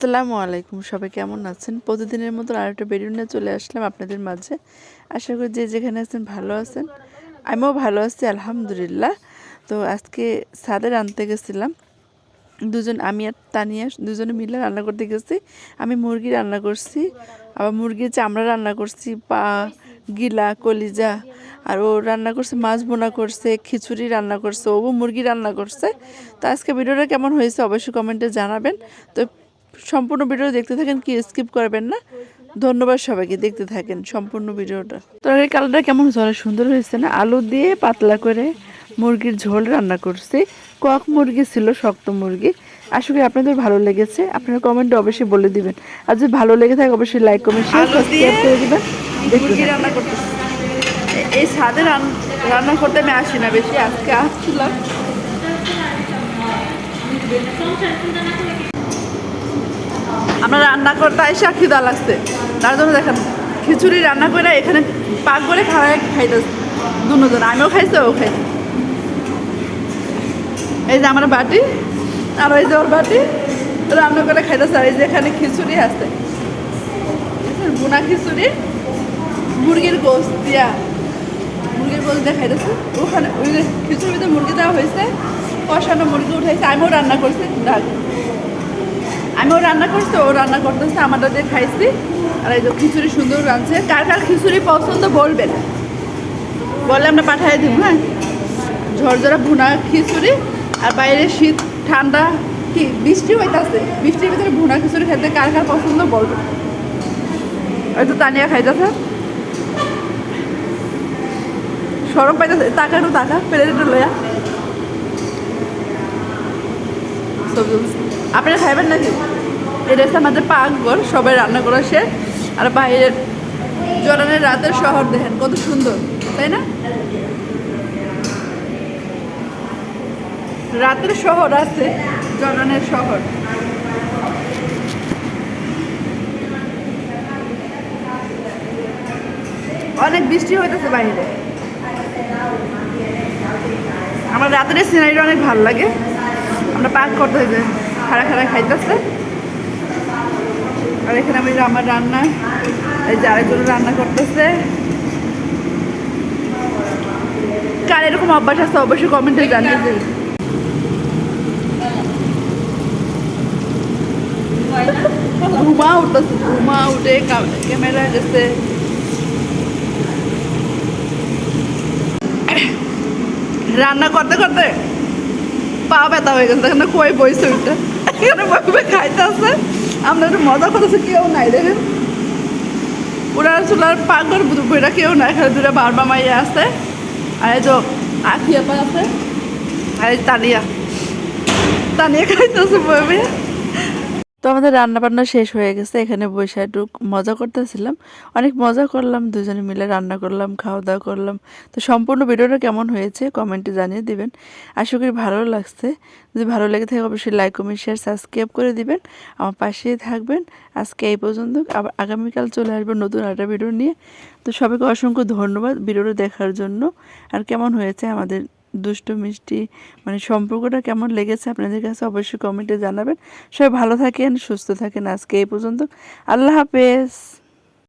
আসসালামু আলাইকুম। সবাই কেমন আছেন? প্রতিদিনের মতো আরেকটা ভিডিও নিয়ে চলে আসলাম আপনাদের মাঝে। আশা করি যে যেখানে আছেন ভালো আছেন। আমিও ভালো আছি, আলহামদুলিল্লাহ। তো আজকে সাদের আনতে গেছিলাম। দুজন আমি আর তানিয়া দুজনে মিলে রান্না করতে গেছি। আমি মুরগি রান্না করছি, আবার মুরগির চামড়া রান্না করছি, পা, গিলা, কলিজা, আর ও রান্না করছে, মাছ বোনা করছে, খিচুড়ি রান্না করছে, ও মুরগি রান্না করছে। তো আজকে ভিডিওটা কেমন হয়েছে অবশ্যই কমেন্টে জানাবেন। তো সম্পূর্ণ ভিডিও দেখতে থাকেন কি স্কিপ করবেন না? ধন্যবাদ সবাইকে দেখতে থাকেন সম্পূর্ণ ভিডিওটা। তরকারি কালারটা কেমন হয়েছে? অনেক সুন্দর হয়েছে না? আলু দিয়ে পাতলা করে মুরগির ঝোল রান্না করছি। কক মুরগি ছিল শক্ত মুরগি। আশা করি আপনাদের ভালো লেগেছে। আপনারা কমেন্টে অবশ্যই বলে দিবেন। আর যদি ভালো লেগে থাকে অবশ্যই লাইক কমেন্ট শেয়ার সাবস্ক্রাইব করে দিবেন। মুরগি রান্না করতেছি। এই স্বাদে রান্না করতে আমি আসি না বেশি আজকে আসছিলাম। আমরা রান্না করতে এসে খিদা লাগছে। তার জন্য দেখেন, খিচুড়ি রান্না করে এখানে পাক করে খাওয়াই খাইতেছে দুজন। আমিও খাইছি, ও খাইছি। এই যে আমার বাটি আর ওই যে ওর বাটি, রান্না করে খাইতেছে। আর এই যে এখানে খিচুড়ি আছে। বুনা খিচুড়ি, মুরগির গোস দিয়া। মুরগির গোস দিয়ে খাইতেছে। ওখানে ওই ভিতরে মুরগি দেওয়া হয়েছে, কষানো মুরগি উঠাইছে। আমিও রান্না করছি ডাল ও রান্না করছি, ও রান্না করতেছে আমাদের দিয়ে খাইছি। আর এই যে খিচুড়ি সুন্দর রাঁধছে। কার কার খিচুড়ি পছন্দ বলবেন? বললে আমরা পাঠাই দিব হ্যাঁ? ঝরঝরা ভুনা খিচুড়ি আর বাইরে শীত, ঠান্ডা, কি বৃষ্টি হইতাছে? বৃষ্টির ভিতরে ভুনা খিচুড়ি খেতে কার কার পছন্দ বলবেন? ওই তো তানিয়া খাইতেছে। সরম পাইতেছে। টাকা একটু টাকা প্লেট একটু লয়া সবজি আপনারা খাইবেন নাকি? এটা হচ্ছে আমাদের পাকঘর, সবাই রান্না করা শেষ। আর বাইরের জরানের রাতের শহর দেখেন, কত সুন্দর, তাই না? রাতের শহর আছে, জরানের শহর। অনেক বৃষ্টি হইতেছে বাইরে। আমার রাতের সিনারিটা অনেক ভালো লাগে। আমরা পাক করতে হয়েছে খাড়া খাড়া খাইতেছে। আর এখানে আমি আমার রান্না, এই যে আরেকজন রান্না করতেছে। কার এরকম অভ্যাস আছে অবশ্যই কমেন্টে জানিয়ে দেবে ঘুমা উঠতেছে, ঘুমা উঠে ক্যামেরা রান্না করতে করতে পা ব্যথা হয়ে গেছে, দেখেন কই বইছে ওইটা এখানে বইবে খাইতে আছে আমরা একটু মজা করেছে কেউ নাই, দেখেন। ওরা চুলার পাগল বইটা কেউ নাই এখানে দুটা বারবা মাইয়া আছে, আর এই তো আখিয়া পা আছে, আর তানিয়া। তানিয়া খাইতেছে বইবে তো আমাদের রান্না বান্না শেষ হয়ে গেছে, এখানে বসে একটু মজা করতেছিলাম। অনেক মজা করলাম, দুজনে মিলে রান্না করলাম, খাওয়া দাওয়া করলাম। তো সম্পূর্ণ ভিডিওটা কেমন হয়েছে কমেন্টে জানিয়ে দিবেন। আশা করি ভালো লাগছে। যদি ভালো লেগে থাকে অবশ্যই লাইক কমেন্ট শেয়ার সাবস্ক্রাইব করে দিবেন। আমার পাশেই থাকবেন। আজকে এই পর্যন্ত, আবার আগামীকাল চলে আসবে নতুন একটা ভিডিও নিয়ে। তো সবাইকে অসংখ্য ধন্যবাদ ভিডিওটা দেখার জন্য। আর কেমন হয়েছে আমাদের দুষ্টু, মিষ্টি মানে সম্পর্কটা কেমন লেগেছে আপনাদের কাছে অবশ্যই কমেন্টে জানাবেন। সবাই ভালো থাকেন, সুস্থ থাকেন আজকে এই পর্যন্ত। আল্লাহ হাফেজ।